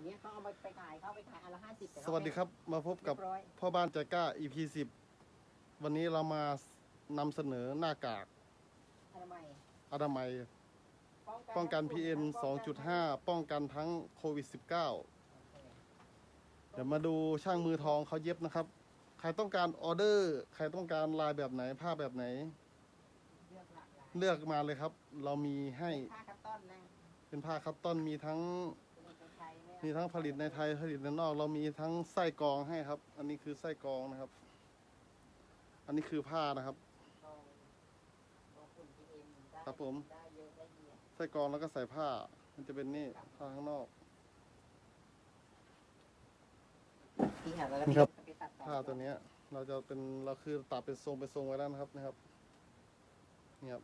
แบบเนี้ยเขาเอาไปไปขายเขาเอาไปขายอันละห้าสิบสวัสดีครับ มาพบกับเรียบร้อยพ่อบ้านใจกล้า EP 10วันนี้เรามานำเสนอหน้ากากอนามัยอนามัย ป้องกัน PM 2.5 ป้องกันทั้งโควิด 19 เดี๋ยวมาดูช่างมือทองเขาเย็บนะครับ ใครต้องการออเดอร์ ใครต้องการลายแบบไหนผ้าแบบไหน เลือกหลากหลายเลือกมาเลยครับ เรามีให้ผ้าคัตตอนนะเป็นผ้าคัตตอนมีทั้ง มมีทั้งผลิตในไทยผลิตในนอก เรามีทั้งไส้กรองให้ครับ อันนี้คือไส้กรองนะครับ อันนี้คือผ้านะครับลองลองฝุ่น PM ได้ครับผมได้เยอะได้เยอะไส้กรองแล้วก็ใส่ผ้า มันจะเป็นนี่ผ้าข้างนอกที่หาแล้วนี่ครับ ไปตัดต่อผ้าตัวเนี้ย เราจะเป็นเราคือตัดเป็นทรงเป็นทรงไว้แล้วนะครับนะครับนี่ครับ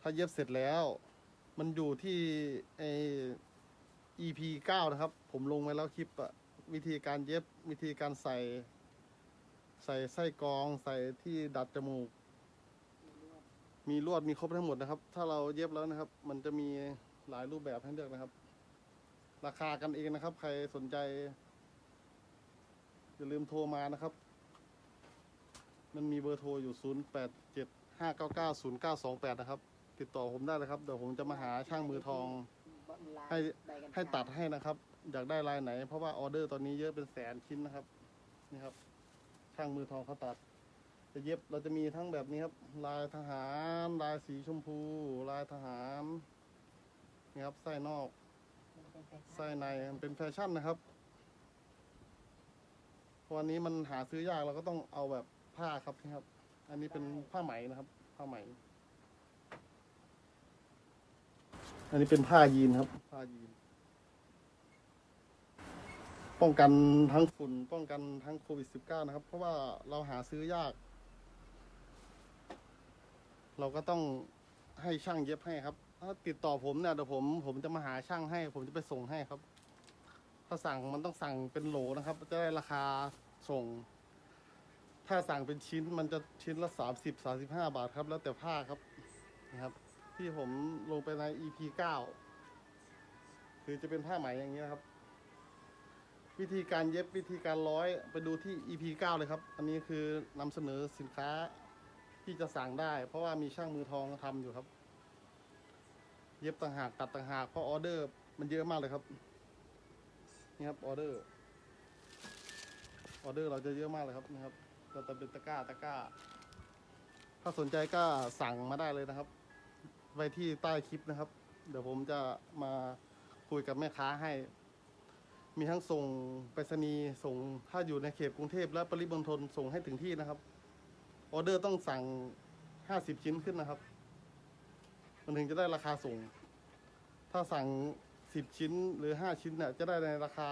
ถ้าเย็บเสร็จแล้ว มันอยู่ที่ไอ EP เก้านะครับ ผมลงไว้แล้วคลิปอะวิธีการเย็บวิธีการใส่ ใส่ไส้กรอง ใส่ที่ดัดจมูก มีลวดมีครบทั้งหมดนะครับ ถ้าเราเย็บแล้วนะครับ มันจะมีหลายรูปแบบให้เลือกนะครับ ราคากันเองนะครับ ใครสนใจอย่าลืมโทรมานะครับ มันมีเบอร์โทรอยู่ 0 8 7 5 9 9 0 9 2 8 นะครับ ติดต่อผมได้เลยครับ เดี๋ยวผมจะมาหาช่างมือทอง ให้ให้ตัดให้นะครับ อยากได้ลายไหน เพราะว่าออเดอร์ตอนนี้เยอะเป็นแสนชิ้นนะครับ นี่ครับ ช่างมือทองเขาตัด จะเย็บเราจะมีทั้งแบบนี้ครับ ลายทหารลายสีชมพู ลายทหารนี่ครับไส้นอกไส้ในมันเป็นแฟชั่นนะครับวันนี้มันหาซื้อยากเราก็ต้องเอาแบบผ้าครับนี่ครับ อันนี้เป็นผ้าไหมนะครับ ผ้าไหม อันนี้เป็นผ้ายีนครับ ผ้ายีน ป้องกันทั้งฝุ่น ป้องกันทั้งโควิด -19 นะครับ เพราะว่าเราหาซื้อยาก เราก็ต้องให้ช่างเย็บให้ครับ ถ้าติดต่อผมเนี่ยเดี๋ยวผม ผมจะมาหาช่างให้ ผมจะไปส่งให้ครับ ถ้าสั่งมันต้องสั่งเป็นโหลนะครับ จะได้ราคาส่ง ถ้าสั่งเป็นชิ้นมันจะชิ้นละสามสิบสาสิบห้าบาทครับ แล้วแต่ผ้าครับนะครับ ที่ผมลงไปใน EP เก้าคือจะเป็นผ้าไหมอย่างนี้นะครับ วิธีการเย็บวิธีการร้อยไปดูที่ EP เก้าเลยครับ อันนี้คือนำเสนอสินค้าที่จะสั่งได้ เพราะว่ามีช่างมือทองทำอยู่ครับ เย็บต่างหากตัดต่างหากเพราะออเดอร์ มันเยอะมากเลยครับ นี่ครับออเดอร์ออเดอร์เราจะเยอะมากเลยครับนี่ครับเราจะเป็นตะกร้าตะกร้า ถ้าสนใจก็สั่งมาได้เลยนะครับ ไว้ที่ใต้คลิปนะครับ เดี๋ยวผมจะมาคุยกับแม่ค้าให้ มีทั้งส่งไปรษณีย์ส่งถ้าอยู่ในเขตกรุงเทพและปริมณฑลส่งให้ถึงที่นะครับออเดอร์ต้องสั่งห้าสิบชิ้นขึ้นนะครับ มันถึงจะได้ราคาส่ง ถ้าสั่งสิบชิ้นหรือห้าชิ้นเนี่ยจะได้ในราคา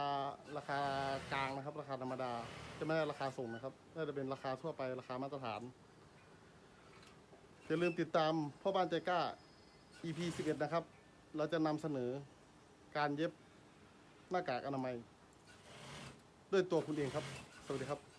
ราคากลางนะครับ ราคาธรรมดา จะไม่ได้ราคาส่งนะครับน่าจะเป็นราคาทั่วไปราคามาตรฐานอย่าลืมติดตามพ่อบ้านใจกล้า EP 11 นะครับ เราจะนำเสนอการเย็บหน้ากากอนามัย ด้วยตัวคุณเองครับ สวัสดีครับ